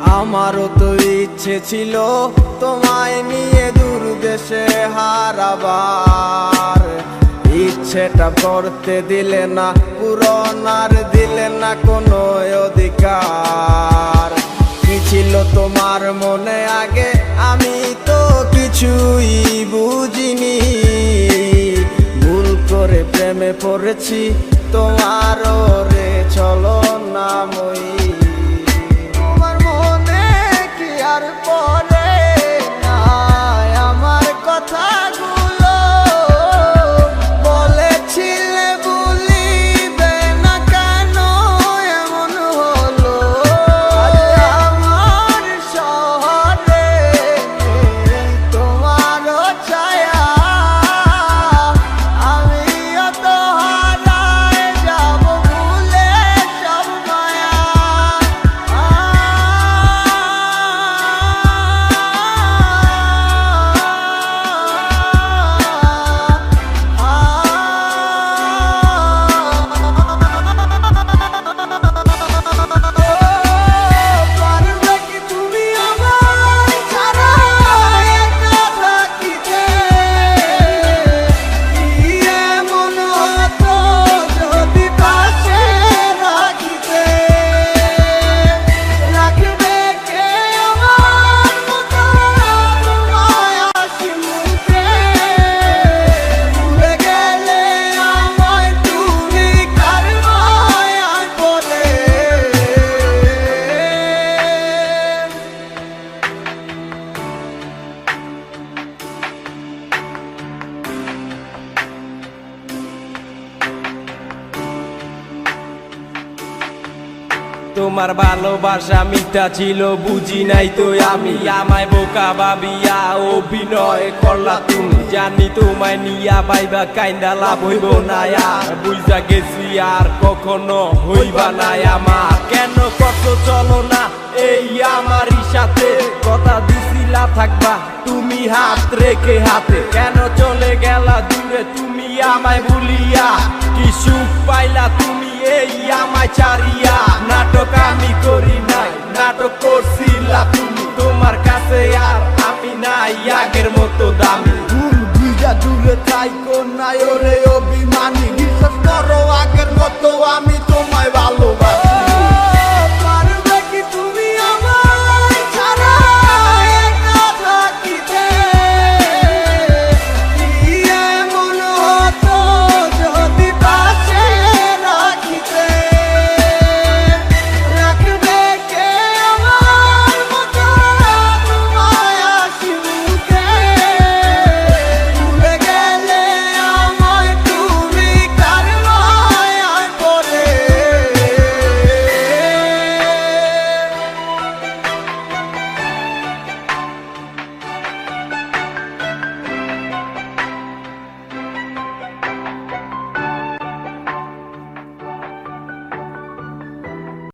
আমারও তো ইচ্ছে ছিল তোমায় নিয়ে দূর দেশে হারাবার। ইচ্ছেটা করতে দিলে না পূরণ আর দিলে না কোনো অধিকার। কি ছিল তোমার মনে আগে? আমি তো কিছুই বুঝিনি। ভুল করে প্রেমে পড়েছি তোমারও তোমার ভালোবাসা মিথ্যা ছিল, বুঝি নাই তো আমি। আমায় বোকা ভাবিয়া অভিনয় করলা তুমি। জানি তোমায় নিয়া পাইবা কাইন্দা লাভ হইব না আর। বুঝা গেছি আর কখনো হইবা না আমার। কেন কত চলো না এই আমারই সাথে। কথা দিছিলা থাকবা তুমি হাত রেখে হাতে। কেন চলে গেলা দূরে? তুমি আমায় ভুলিয়া। কি সুখ পাইলা তুমি ইয়া মাচারিয়া নাটক আমি করি নাই, নাটক করছিলা তুমি। তোমার কাছে আর আমি নাই, আগের মতো দামি। ভুল বুঝা দূরে থাইকো নাই ওরে